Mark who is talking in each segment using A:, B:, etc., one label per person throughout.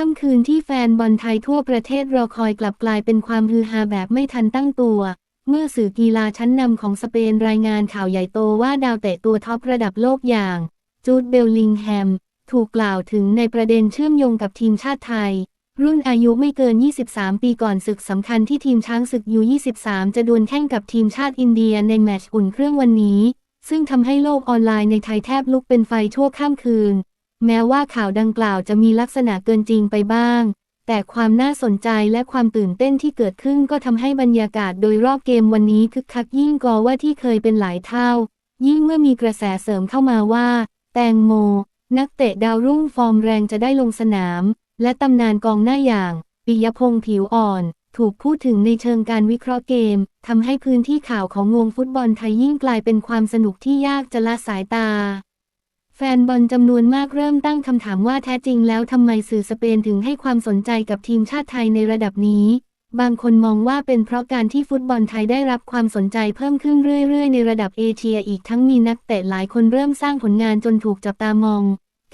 A: ค่ำคืนที่แฟนบอลไทยทั่วประเทศรอคอยกลับกลายเป็นความฮือฮาแบบไม่ทันตั้งตัว เมื่อสื่อกีฬาชั้นนำของสเปนรายงานข่าวใหญ่โตว่าดาวเตะตัวท็อประดับโลกอย่าง จูดเบลลิงแฮม ถูกกล่าวถึงในประเด็นเชื่อมโยงกับทีมชาติไทย รุ่นอายุไม่เกิน 23 ปีก่อนศึกสำคัญที่ทีมช้างศึกยู23 จะดวลแข่งกับทีมชาติอินเดียในแมตช์อุ่นเครื่องวันนี้ ซึ่งทำให้โลกออนไลน์ในไทยแทบลุกเป็นไฟชั่วข้ามคืน แม้ว่าข่าวดังกล่าวจะมีลักษณะเกินจริงไปบ้าง แต่ความน่าสนใจและความตื่นเต้นที่เกิดขึ้นก็ทำให้บรรยากาศโดยรอบเกมวันนี้คึกคักยิ่งกว่าที่เคยเป็นหลายเท่า ยิ่งเมื่อมีกระแสเสริมเข้ามาว่า แตงโม นักเตะดาวรุ่งฟอร์มแรงจะได้ลงสนาม และตำนานกองหน้าอย่าง ปิยพงษ์ผิวอ่อน ถูกพูดถึงในเชิงการวิเคราะห์เกมทำให้พื้นที่ข่าวของวงฟุตบอลไทยยิ่งกลายเป็นความสนุกที่ยากจะละสายตา แฟนบอลจำนวนมากเริ่มตั้งคำถามว่าแท้จริงแล้วทำไมสื่อสเปนถึงให้ความสนใจกับทีมชาติไทยในระดับนี้ บางคนมองว่าเป็นเพราะการที่ฟุตบอลไทยได้รับความสนใจเพิ่มขึ้นเรื่อย ๆ ในระดับเอเชียอีกทั้งมีนักเตะหลายคนเริ่มสร้างผลงานจนถูกจับตามอง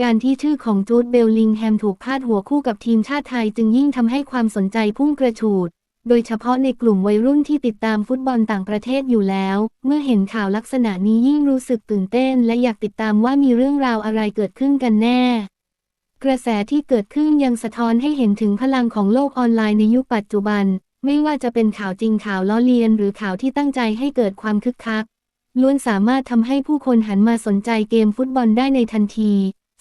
A: การที่ชื่อของจูดเบลลิงแฮมถูกพาดหัวคู่กับทีมชาติไทยจึงยิ่งทำให้ความสนใจพุ่งกระฉูด โดยเฉพาะในกลุ่มวัยรุ่นที่ติดตามฟุตบอลต่างประเทศอยู่แล้ว เมื่อเห็นข่าวลักษณะนี้ยิ่งรู้สึกตื่นเต้น และอยากติดตามว่ามีเรื่องราวอะไรเกิดขึ้นกันแน่ กระแสที่เกิดขึ้นยังสะท้อนให้เห็นถึงพลังของโลกออนไลน์ในยุคปัจจุบัน ไม่ว่าจะเป็นข่าวจริงข่าวล้อเลียน หรือข่าวที่ตั้งใจให้เกิดความคึกคักล้วนสามารถทำให้ผู้คนหันมาสนใจเกมฟุตบอลได้ในทันที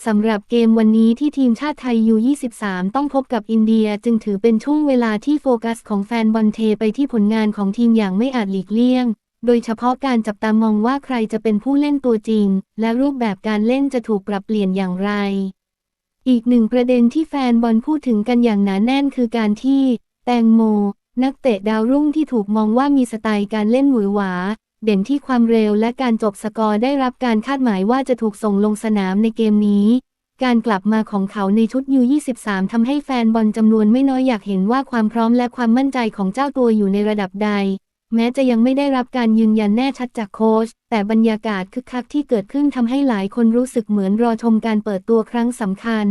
A: สำหรับเกมวันนี้ที่ทีมชาติไทยยู23 ต้องพบกับอินเดียจึงถือเป็นช่วงเวลาที่โฟกัสของแฟนบอลเทไปที่ผลงานของทีมอย่างไม่อาจหลีกเลี่ยง โดยเฉพาะการจับตามองว่าใครจะเป็นผู้เล่นตัวจริง และรูปแบบการเล่นจะถูกปรับเปลี่ยนอย่างไร อีกหนึ่งประเด็นที่แฟนบอลพูดถึงกันอย่างหนาแน่นคือการที่ แตงโม นักเตะดาวรุ่งที่ถูกมองว่ามีสไตล์การเล่นหวือหวา เด่นที่ความเร็วและการจบสกอร์ได้รับการคาดหมายว่าจะถูกส่งลงสนามในเกมนี้ การกลับมาของเขาในชุดยู23ทำให้แฟนบอลจำนวนไม่น้อยอยากเห็นว่าความพร้อมและความมั่นใจของเจ้าตัวอยู่ในระดับใด แม้จะยังไม่ได้รับการยืนยันแน่ชัดจากโค้ชแต่บรรยากาศคึกคักที่เกิดขึ้นทำให้หลายคนรู้สึกเหมือนรอชมการเปิดตัวครั้งสำคัญ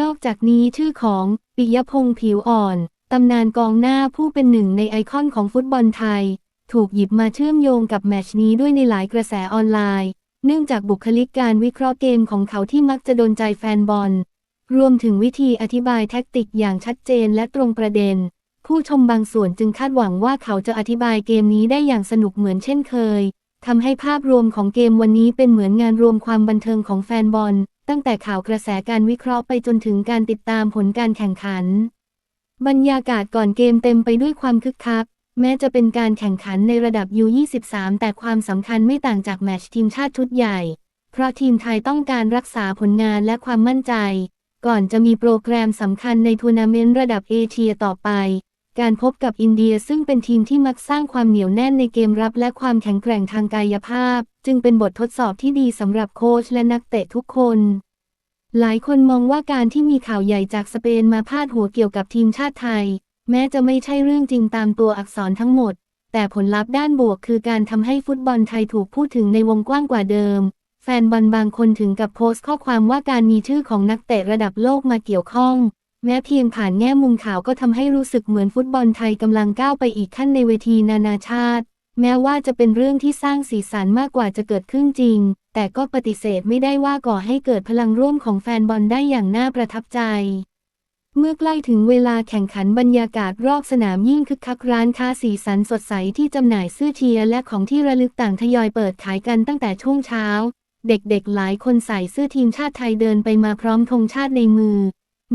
A: นอกจากนี้ชื่อของปิยพงษ์ผิวอ่อนตำนานกองหน้าผู้เป็นหนึ่งในไอคอนของฟุตบอลไทย ถูกหยิบมาเชื่อมโยงกับแมชนี้ด้วยในหลายกระแสออนไลน์ เนื่องจากบุคลิกการวิเคราะห์เกมของเขาที่มักจะโดนใจแฟนบอล รวมถึงวิธีอธิบายแท็กติกอย่างชัดเจนและตรงประเด็น ผู้ชมบางส่วนจึงคาดหวังว่าเขาจะอธิบายเกมนี้ได้อย่างสนุกเหมือนเช่นเคยทำให้ภาพรวมของเกมวันนี้เป็นเหมือนงานรวมความบันเทิงของแฟนบอล ตั้งแต่ข่าวกระแสการวิเคราะห์ไปจนถึงการติดตามผลการแข่งขัน บรรยากาศก่อนเกมเต็มไปด้วยความคึกคัก แม้จะเป็นการแข่งขันในระดับ U23 แต่ความสำคัญไม่ต่างจากแมตช์ทีมชาติชุดใหญ่ เพราะทีมไทยต้องการรักษาผลงานและความมั่นใจ ก่อนจะมีโปรแกรมสำคัญในทัวร์นาเมนต์ระดับเอเชียต่อไป การพบกับอินเดียซึ่งเป็นทีมที่มักสร้างความเหนียวแน่นในเกมรับและความแข็งแกร่งทางกายภาพ จึงเป็นบททดสอบที่ดีสำหรับโค้ชและนักเตะทุกคนหลายคนมองว่าการที่มีข่าวใหญ่จากสเปนมาพาดหัวเกี่ยวกับทีมชาติไทย แม้จะไม่ใช่เรื่องจริงตามตัวอักษรทั้งหมด แต่ผลลัพธ์ด้านบวกคือการทำให้ฟุตบอลไทยถูกพูดถึงในวงกว้างกว่าเดิม แฟนบอลบางคนถึงกับโพสต์ข้อความว่าการมีชื่อของนักเตะระดับโลกมาเกี่ยวข้อง แม้เพียงผ่านแง่มุมข่าวก็ทำให้รู้สึกเหมือนฟุตบอลไทยกำลังก้าวไปอีกขั้นในเวทีนานาชาติ แม้ว่าจะเป็นเรื่องที่สร้างสีสันมากกว่าจะเกิดขึ้นจริง แต่ก็ปฏิเสธไม่ได้ว่าก่อให้เกิดพลังร่วมของแฟนบอลได้อย่างน่าประทับใจ เมื่อใกล้ถึงเวลาแข่งขันบรรยากาศรอบสนามยิ่งคึกคักร้านค้าสีสันสดใสที่จำหน่ายเสื้อเชียร์และของที่ระลึกต่างทยอยเปิดขายกันตั้งแต่ช่วงเช้า เด็กๆ หลายคนใส่เสื้อทีมชาติไทยเดินไปมาพร้อมธงชาติในมือ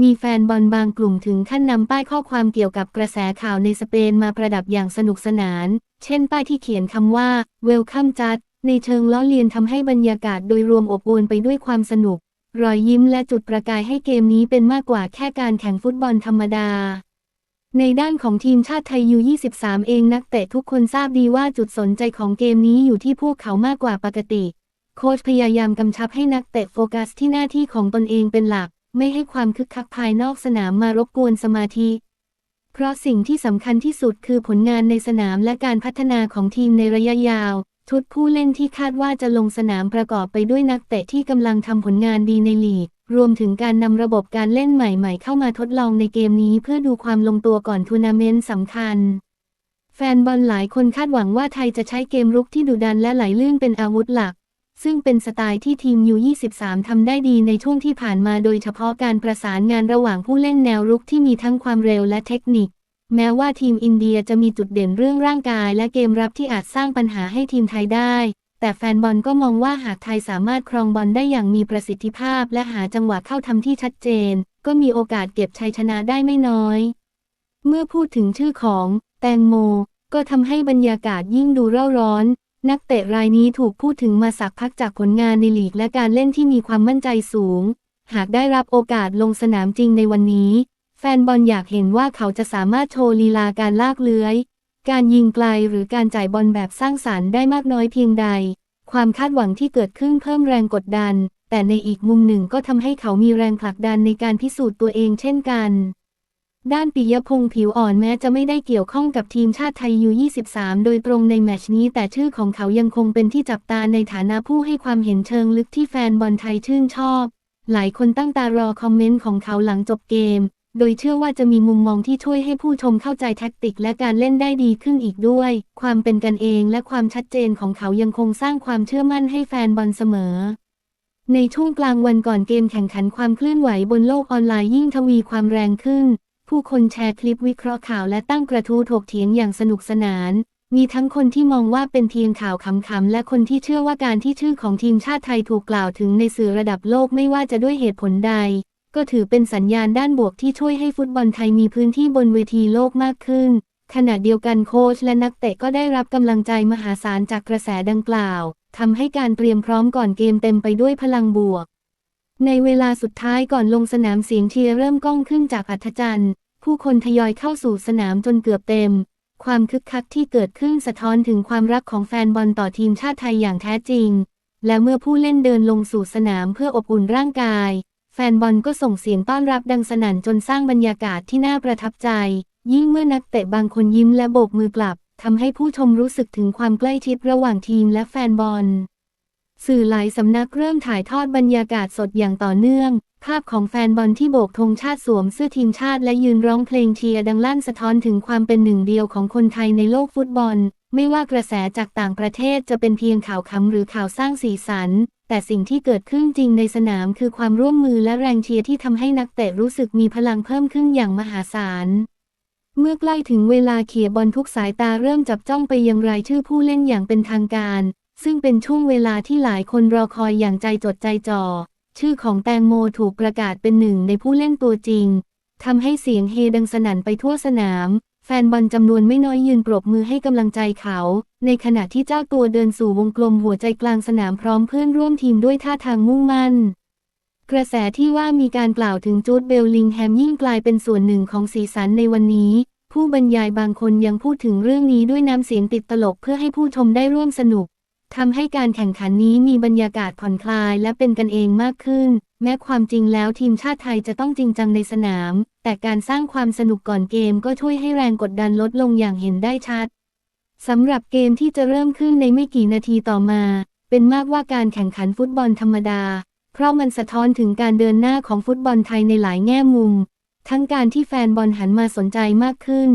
A: มีแฟนบอลบางกลุ่มถึงขั้นนำป้ายข้อความเกี่ยวกับกระแสข่าวในสเปนมาประดับอย่างสนุกสนาน เช่นป้ายที่เขียนคำว่า Welcome Judge ในเชิงล้อเลียนทำให้บรรยากาศโดยรวมอบอวลไปด้วยความสนุก รอยยิ้มและจุดประกายให้เกมนี้เป็นมากกว่าแค่การแข่งฟุตบอลธรรมดา ในด้านของทีมชาติไทยยู23 เองนักเตะทุกคนทราบดีว่าจุดสนใจของเกมนี้อยู่ที่พวกเขามากกว่าปกติ โค้ชพยายามกำชับให้นักเตะโฟกัสที่หน้าที่ของตนเองเป็นหลัก ไม่ให้ความคึกคักภายนอกสนามมารบกวนสมาธิ เพราะสิ่งที่สำคัญที่สุดคือผลงานในสนามและการพัฒนาของทีมในระยะยาว ชุดผู้เล่นที่คาดว่าจะลงสนามประกอบไปด้วยนักเตะที่กำลังทำผลงานดีในลีก รวมถึงการนำระบบการเล่นใหม่ๆ เข้ามาทดลองในเกมนี้เพื่อดูความลงตัวก่อนทัวร์นาเมนต์สำคัญ แฟนบอลหลายคนคาดหวังว่าไทยจะใช้เกมรุกที่ดุดันและไหลลื่นเป็นอาวุธหลัก ซึ่งเป็นสไตล์ที่ทีมยู23ทำได้ดีในช่วงที่ผ่านมาโดยเฉพาะการประสานงานระหว่างผู้เล่นแนวรุกที่มีทั้งความเร็วและเทคนิค แม้ว่าทีมอินเดียจะมีจุดเด่นเรื่องร่างกายและเกมรับที่อาจสร้างปัญหาให้ทีมไทยได้ แต่แฟนบอลก็มองว่าหากไทยสามารถครองบอลได้อย่างมีประสิทธิภาพ และหาจังหวะเข้าทำที่ชัดเจน ก็มีโอกาสเก็บชัยชนะได้ไม่น้อย เมื่อพูดถึงชื่อของแตงโม ก็ทำให้บรรยากาศยิ่งดูเร่าร้อน นักเตะรายนี้ถูกพูดถึงมาสักพักจากผลงานในลีกและการเล่นที่มีความมั่นใจสูง หากได้รับโอกาสลงสนามจริงในวันนี้ แฟนบอลอยากเห็นว่าเขาจะสามารถโชว์ลีลาการลากเลื้อย การยิงไกลหรือการจ่ายบอลแบบสร้างสารรค์ได้มากน้อยเพียงใด ความคาดหวังที่เกิดขึ้นเพิ่มแรงกดดัน แต่ในอีกมุมหนึ่งก็ทำให้เขามีแรงผลักดันในการพิสูจน์ตัวเองเช่นกัน ด้านปิยพงษ์ผิวอ่อนแม้จะไม่ได้เกี่ยวข้องกับทีมชาติไทยยู23 โดยตรงในแมชนี้แต่ชื่อของเขายังคงเป็นที่จับตาในฐานะผู้ให้ความเห็นเชิงลึกที่แฟนบอลไทยชื่นชอบ หลายคนตั้งตารอคอมเมนต์ของเขาหลังจบเกม โดยเชื่อว่าจะมีมุมมองที่ช่วยให้ผู้ชมเข้าใจแท็กติกและการเล่นได้ดีขึ้นอีกด้วย ความเป็นกันเองและความชัดเจนของเขายังคงสร้างความเชื่อมั่นให้แฟนบอลเสมอ ในช่วงกลางวันก่อนเกมแข่งขันความเคลื่อนไหวบนโลกออนไลน์ยิ่งทวีความแรงขึ้น ผู้คนแชร์คลิปวิเคราะห์ข่าวและตั้งกระทู้ถกเถียงอย่างสนุกสนาน มีทั้งคนที่มองว่าเป็นเพียงข่าวขำๆและคนที่เชื่อว่าการที่ชื่อของทีมชาติไทยถูกกล่าวถึงในสื่อระดับโลกไม่ว่าจะด้วยเหตุผลใด ก็ถือเป็นสัญญาณด้านบวกที่ช่วยให้ฟุตบอลไทยมีพื้นที่บนเวทีโลกมากขึ้น ขณะเดียวกันโค้ชและนักเตะก็ได้รับกำลังใจมหาศาลจากกระแสดังกล่าวทำให้การเตรียมพร้อมก่อนเกมเต็มไปด้วยพลังบวก ในเวลาสุดท้ายก่อนลงสนามเสียงเชียร์เริ่มก้องขึ้นจากอัธจันทร์ ผู้คนทยอยเข้าสู่สนามจนเกือบเต็ม ความคึกคักที่เกิดขึ้นสะท้อนถึงความรักของแฟนบอลต่อทีมชาติไทยอย่างแท้จริง และเมื่อผู้เล่นเดินลงสู่สนามเพื่ออบอุ่นร่างกาย แฟนบอลก็ส่งเสียงต้อนรับดังสนั่นจนสร้างบรรยากาศที่น่าประทับใจ ยิ่งเมื่อนักเตะบางคนยิ้มและโบกมือกลับทำให้ผู้ชมรู้สึกถึงความใกล้ชิดระหว่างทีมและแฟนบอล สื่อหลายสำนักเริ่มถ่ายทอดบรรยากาศสดอย่างต่อเนื่อง ภาพของแฟนบอลที่โบกธงชาติสวมเสื้อทีมชาติและยืนร้องเพลงเชียร์ดังลั่นสะท้อนถึงความเป็นหนึ่งเดียวของคนไทยในโลกฟุตบอล ไม่ว่ากระแสจากต่างประเทศจะเป็นเพียงข่าวคำหรือข่าวสร้างสีสัน แต่สิ่งที่เกิดขึ้นจริงในสนามคือความร่วมมือและแรงเชียร์ที่ทำให้นักเตะรู้สึกมีพลังเพิ่มขึ้นอย่างมหาศาล เมื่อใกล้ถึงเวลาเขี่ยบอลทุกสายตาเริ่มจับจ้องไปยังรายชื่อผู้เล่นอย่างเป็นทางการ ซึ่งเป็นช่วงเวลาที่หลายคนรอคอยอย่างใจจดใจจ่อ ชื่อของแตงโมถูกประกาศเป็นหนึ่งในผู้เล่นตัวจริงทำให้เสียงเฮดังสนั่นไปทั่วสนาม แฟนบอลจำนวนไม่น้อยยืนปรบมือให้กำลังใจเขา ในขณะที่เจ้าตัวเดินสู่วงกลมหัวใจกลางสนามพร้อมเพื่อนร่วมทีมด้วยท่าทางมุ่งมั่น กระแสที่ว่ามีการกล่าวถึงจูดเบลลิงแฮมยิ่งกลายเป็นส่วนหนึ่งของสีสันในวันนี้ ผู้บรรยายบางคนยังพูดถึงเรื่องนี้ด้วยน้ำเสียงติดตลกเพื่อให้ผู้ชมได้ร่วมสนุก ทำให้การแข่งขันนี้มีบรรยากาศผ่อนคลายและเป็นกันเองมากขึ้น แม้ความจริงแล้วทีมชาติไทยจะต้องจริงจังในสนาม แต่การสร้างความสนุกก่อนเกมก็ช่วยให้แรงกดดันลดลงอย่างเห็นได้ชัดสำหรับเกมที่จะเริ่มขึ้นในไม่กี่นาทีต่อมา เป็นมากว่าการแข่งขันฟุตบอลธรรมดา เพราะมันสะท้อนถึงการเดินหน้าของฟุตบอลไทยในหลายแง่มุม ทั้งการที่แฟนบอลหันมาสนใจมากขึ้น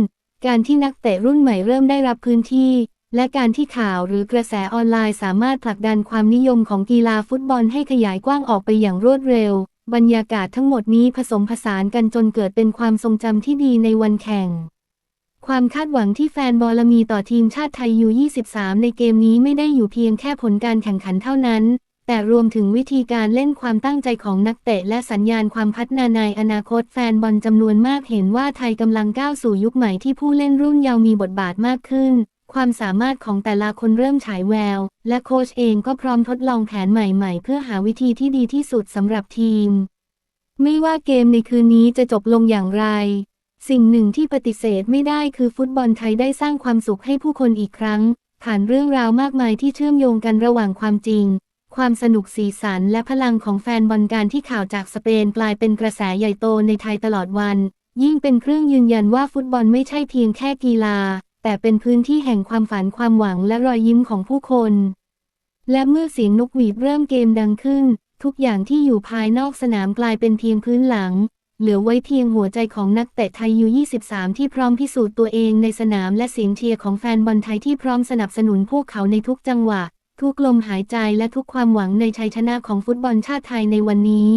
A: การที่นักเตะรุ่นใหม่เริ่มได้รับพื้นที่ และการที่ข่าวหรือกระแสออนไลน์สามารถผลักดันความนิยมของกีฬาฟุตบอลให้ขยายกว้างออกไปอย่างรวดเร็ว บรรยากาศทั้งหมดนี้ผสมผสานกันจนเกิดเป็นความทรงจำที่ดีในวันแข่ง ความคาดหวังที่แฟนบอลมีต่อทีมชาติไทยยู23ในเกมนี้ไม่ได้อยู่เพียงแค่ผลการแข่งขันเท่านั้น แต่รวมถึงวิธีการเล่นความตั้งใจของนักเตะและสัญญาณความพัฒนาในอนาคตแฟนบอลจำนวนมากเห็นว่าไทยกำลังก้าวสู่ยุคใหม่ที่ผู้เล่นรุ่นเยาว์มีบทบาทมากขึ้น ความสามารถของแต่ละคนเริ่มฉายแวว และโค้ชเองก็พร้อมทดลองแผนใหม่ๆ เพื่อหาวิธีที่ดีที่สุดสำหรับทีม ไม่ว่าเกมในคืนนี้จะจบลงอย่างไร สิ่งหนึ่งที่ปฏิเสธไม่ได้คือฟุตบอลไทยได้สร้างความสุขให้ผู้คนอีกครั้ง ผ่านเรื่องราวมากมายที่เชื่อมโยงกันระหว่างความจริง ความสนุกสีสันและพลังของแฟนบอลการที่ข่าวจากสเปนกลายเป็นกระแสใหญ่โตในไทยตลอดวัน ยิ่งเป็นเครื่องยืนยันว่าฟุตบอลไม่ใช่เพียงแค่กีฬา แต่เป็นพื้นที่แห่งความฝันความหวังและรอยยิ้มของผู้คน และเมื่อเสียงนกหวีดเริ่มเกมดังขึ้น ทุกอย่างที่อยู่ภายนอกสนามกลายเป็นเพียงพื้นหลัง เหลือไว้เพียงหัวใจของนักเตะไทยยู23 ที่พร้อมพิสูจน์ตัวเองในสนามและเสียงเชียร์ของแฟนบอลไทยที่พร้อมสนับสนุนพวกเขาในทุกจังหวะ ทุกลมหายใจและทุกความหวังในชัยชนะของฟุตบอลชาติไทยในวันนี้